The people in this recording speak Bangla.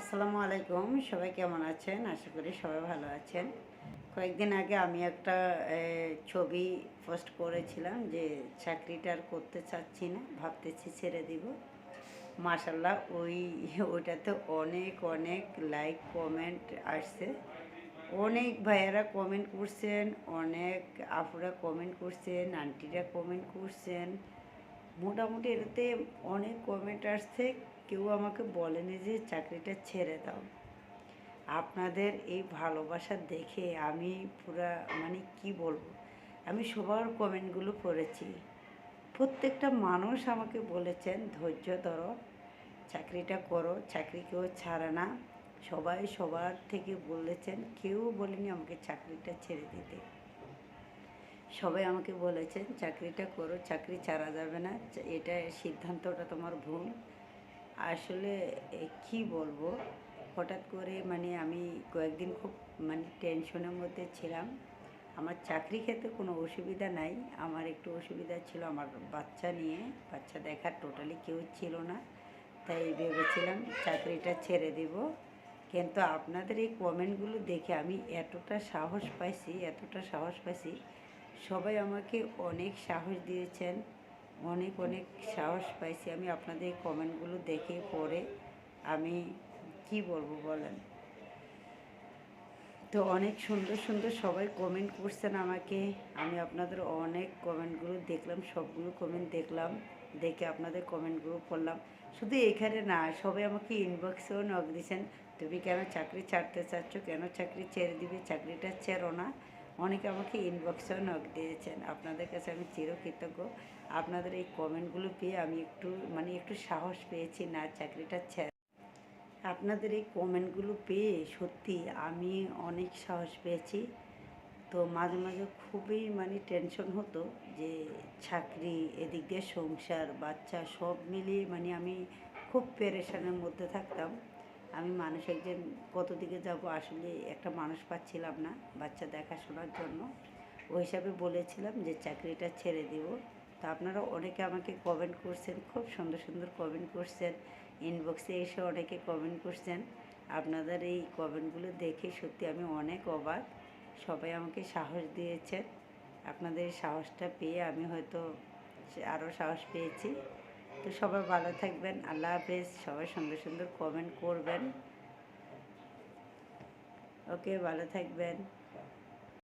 আসসালামু আলাইকুম, সবাই কেমন আছেন? আশা করি সবাই ভালো আছেন। কয়েকদিন আগে আমি একটা ছবি পোস্ট করেছিলাম যে চাকরিটা আর করতে চাচ্ছি না, ভাবতেছি ছেড়ে দিব। মাশাল্লাহ ওই ওইটাতে অনেক অনেক লাইক কমেন্ট আসছে। অনেক ভাইয়েরা কমেন্ট করছেন, অনেক আপুরা কমেন্ট করছেন আন্টিরা কমেন্ট করছেন। মোটামুটি এটাতে অনেক কমেন্ট আসছে, কেউ আমাকে বলেনি যে চাকরিটা ছেড়ে দাও। আপনাদের এই ভালোবাসা দেখে আমি পুরা মানে কি বলব, আমি সবার কমেন্টগুলো পড়েছি প্রত্যেকটা মানুষ আমাকে বলেছেন, ধৈর্য ধরো, চাকরিটা করো, চাকরি কেউ ছাড়ে না। সবাই সবার থেকে বলেছেন, কেউ বলেনি আমাকে চাকরিটা ছেড়ে দিতে। সবাই আমাকে বলেছেন চাকরিটা করো, চাকরি ছাড়া যাবে না। এটা সিদ্ধান্তটা তোমার ভুল। আসলে কি বলব? হঠাৎ করে মানে আমি কয়েকদিন খুব মানে টেনশনের মধ্যে ছিলাম। আমার চাকরি ক্ষেত্রে কোনো অসুবিধা নাই। আমার একটু অসুবিধা ছিল আমার বাচ্চা নিয়ে। বাচ্চা দেখার টোটালি কেউ ছিল না। তাই ভেবেছিলাম চাকরিটা ছেড়ে দেব। কিন্তু আপনাদের এই কমেন্টগুলো দেখে আমি এতটা সাহস পাইছি, এতটা সাহস পাইছি সবাই আমাকে অনেক সাহস দিয়েছেন, অনেক অনেক সাহস পাইছি আমি আপনাদের কমেন্টগুলো দেখে, পড়ে আমি কি বলব বলেন? তো অনেক সুন্দর সুন্দর সবাই কমেন্ট করছেন আমাকে, আমি আপনাদের অনেক কমেন্টগুলো দেখলাম, সবগুলো কমেন্ট দেখলাম, দেখে আপনাদের কমেন্টগুলো পড়লাম। শুধু এখানে না, সবাই আমাকে ইনবক্সেও নক দিয়েছেন, তুমি কেন চাকরি ছাড়তে চাচ্ছ, কেন চাকরি ছেড়ে দিবে, চাকরিটা ছেড়ো না। অনেকে আমাকে ইনবক্সেও নক দিয়েছেন। আপনাদের কাছে আমি চিরকৃতজ্ঞ। আপনাদের এই কমেন্টগুলো পেয়ে আমি একটু মানে একটু সাহস পেয়েছি না, চাকরিটা ছেড়ে। আপনাদের এই কমেন্টগুলো পেয়ে সত্যি আমি অনেক সাহস পেয়েছি। তো মাঝে মাঝে খুবই মানে টেনশন হতো যে চাকরি, এদিক দিয়ে সংসার, বাচ্চা সব মিলিয়ে মানে আমি খুব পেরেশানের মধ্যে থাকতাম। আমি মানুষ একজন কত দিকে যাব আসলে একটা মানুষ পাচ্ছিলাম না বাচ্চা দেখাশোনার জন্য। ওই হিসাবে বলেছিলাম যে চাকরিটা ছেড়ে দেব। তো আপনারা অনেকে আমাকে কমেন্ট করছেন, খুব সুন্দর সুন্দর কমেন্ট করছেন। ইনবক্সে এসে অনেকে কমেন্ট করছেন। আপনাদের এই কমেন্টগুলো দেখে সত্যি আমি অনেক অবাক। সবাই আমাকে সাহস দিয়েছেন। আপনাদের সাহসটা পেয়ে আমি হয়তো আরও সাহস পেয়েছি। তো সবাই ভালো থাকবেন আল্লাহ হাফেজ। সবাই সুন্দর সুন্দর কমেন্ট করবেন। ওকে ভালো থাকবেন।